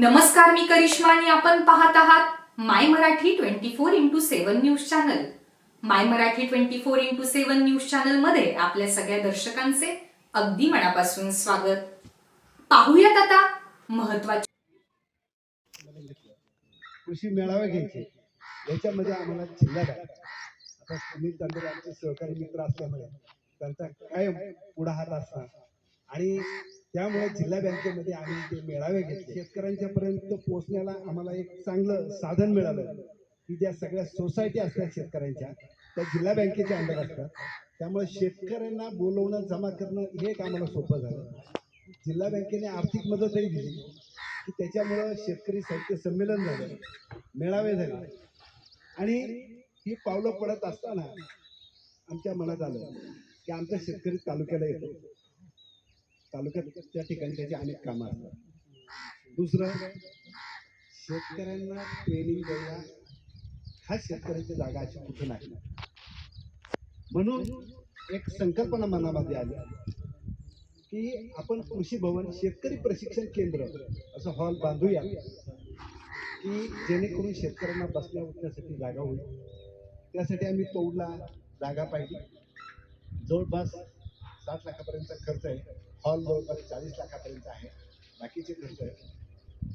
नमस्कार मी करिश्मा आणि आपण पाहत आहात my Marathi twenty four into seven news channel. My Marathi twenty four into seven news चॅनलमध्ये आपल्या सगळ्या दर्शकांचे अगदी मनापासून स्वागत. पाहूयात आता महत्त्वाचे कृषी मेळावे घ्यायचे. याच्यामध्ये आम्हाला जिल्हा आता सुनील तांबे आमचे सहकारी मित्र असल्यामुळे त्यांचा कायम पुढा हात असणार. आणि त्यामुळे जिल्हा बँकेमध्ये आम्ही ते मेळावे घेतले. शेतकऱ्यांच्या पर्यंत पोहोचण्याला आम्हाला एक चांगलं साधन मिळालं. की ज्या सगळ्या सोसायटी असतात शेतकऱ्यांच्या त्या जिल्हा बँकेच्या अंडर असतात. त्यामुळे शेतकऱ्यांना बोलवणं जमा करणं हे एक आम्हाला सोपं झालं. जिल्हा बँकेने आर्थिक मदतही दिली. की त्याच्यामुळं शेतकरी साहित्य संमेलन झालं मेळावे झाले. आणि ही पावलं पडत असताना आमच्या मनात आलं की आमच्या शेतकरी तालुक्याला येतो. तालुक्यात त्या ठिकाणी त्याची अनेक कामं असतात. दुसरं शेतकऱ्यांना ट्रेनिंग द्यायला हा शेतकऱ्यांची जागा अशी कुठं नाही. म्हणून एक संकल्पना मनामध्ये आली. की आपण कृषी भवन शेतकरी प्रशिक्षण केंद्र असं हॉल बांधूया. की जेणेकरून शेतकऱ्यांना बसण्या उठण्यासाठी जागा होईल. त्यासाठी आम्ही तोडला जागा पाहिली. जवळपास सात लाखापर्यंत खर्च आहे. हॉल जवळपास चाळीस लाखापर्यंत आहे. बाकीचे खर्च आहे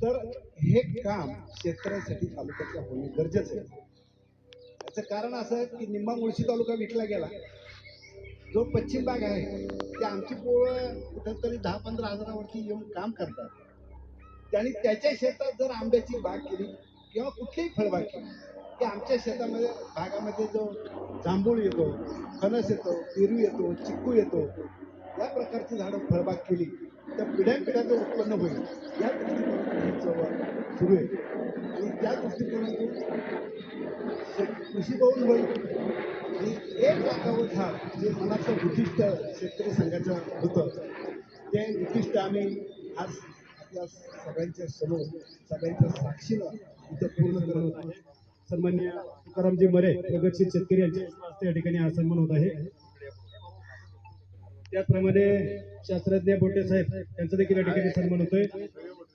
तर हे काम शेतकऱ्यांसाठी तालुक्यातलं होणे गरजेचं आहे. याचं कारण असं आहे की निंबा मुळशी तालुका विकला गेला. जो पश्चिम भाग आहे ते आमची पोळं कुठंतरी दहा पंधरा हजारावरती येऊन काम करतात. त्यांनी त्याच्या शेतात जर आंब्याची बाग केली किंवा कुठलीही फळबाग केली की आमच्या शेतामध्ये भागामध्ये जो जांभूळ येतो फणस येतो पेरू येतो चिक्कू येतो या प्रकारची झाडं फळबाग केली तर पिढ्यानपिढ्याचं उत्पन्न होईल. या दृष्टिकोनातून ही चळवळ सुरू आहे. आणि त्या दृष्टिकोनातून शेत- कृषी होईल. आणि एक लाखावर झाड जे मनाचं उद्दिष्ट शेतकरी संघाचं होतं ते उद्दिष्ट आम्ही आज आपल्या सगळ्यांच्या समोर सगळ्यांच्या साक्षीनं इथं पूर्ण करत आहोत. सन्मान्य तुकारामजी मरे प्रगतशील शेतकरी यांच्या हस्ते या ठिकाणी हा सन्मान होत आहे. त्याचप्रमाणे शास्त्रज्ञ बोटे साहेब यांचा देखील या ठिकाणी सन्मान होतोय.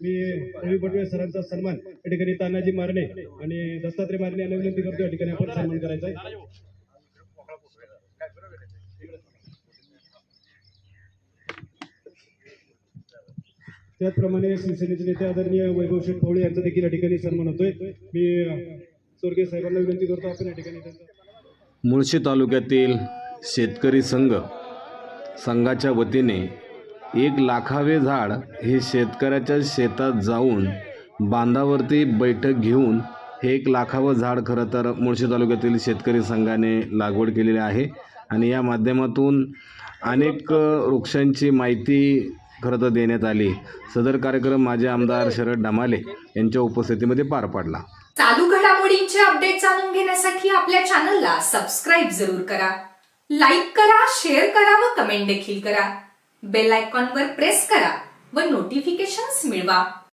मी रवी बटवे सरांचा सन्मान या ठिकाणी तानाजी मारणे आणि दत्तात्रय मारणे यांना विनंती करतो या ठिकाणी आपण सन्मान करायचा आहे. त्याचप्रमाणे शिवसेनेचे नेते आदरणीय वैभव शेठ पवळे यांचा देखील या ठिकाणी सन्मान होतोय. मी स्वर्गीय साहेबांना विनंती करतो आपण या ठिकाणी मुळशी तालुक्यातील शेतकरी संघ संघाच्या वतीने एक लाखावे झाड हे शेतकऱ्याच्या शेतात जाऊन बांधावरती बैठक घेऊन हे एक लाखावं झाड खरं तर मुळशी तालुक्यातील शेतकरी संघाने लागवड केलेली आहे. आणि या माध्यमातून अनेक वृक्षांची माहिती खरं तर देण्यात आली. सदर कार्यक्रम माझे आमदार शरद डमाले यांच्या उपस्थितीमध्ये पार पडला. चालू घडामोडींचे अपडेट जाणून घेण्यासाठी आपल्या चॅनलला सबस्क्राईब जरूर करा. लाईक करा शेअर करा व कमेंट देखील करा. बेल आयकॉनवर प्रेस करा व नोटिफिकेशन्स मिळवा.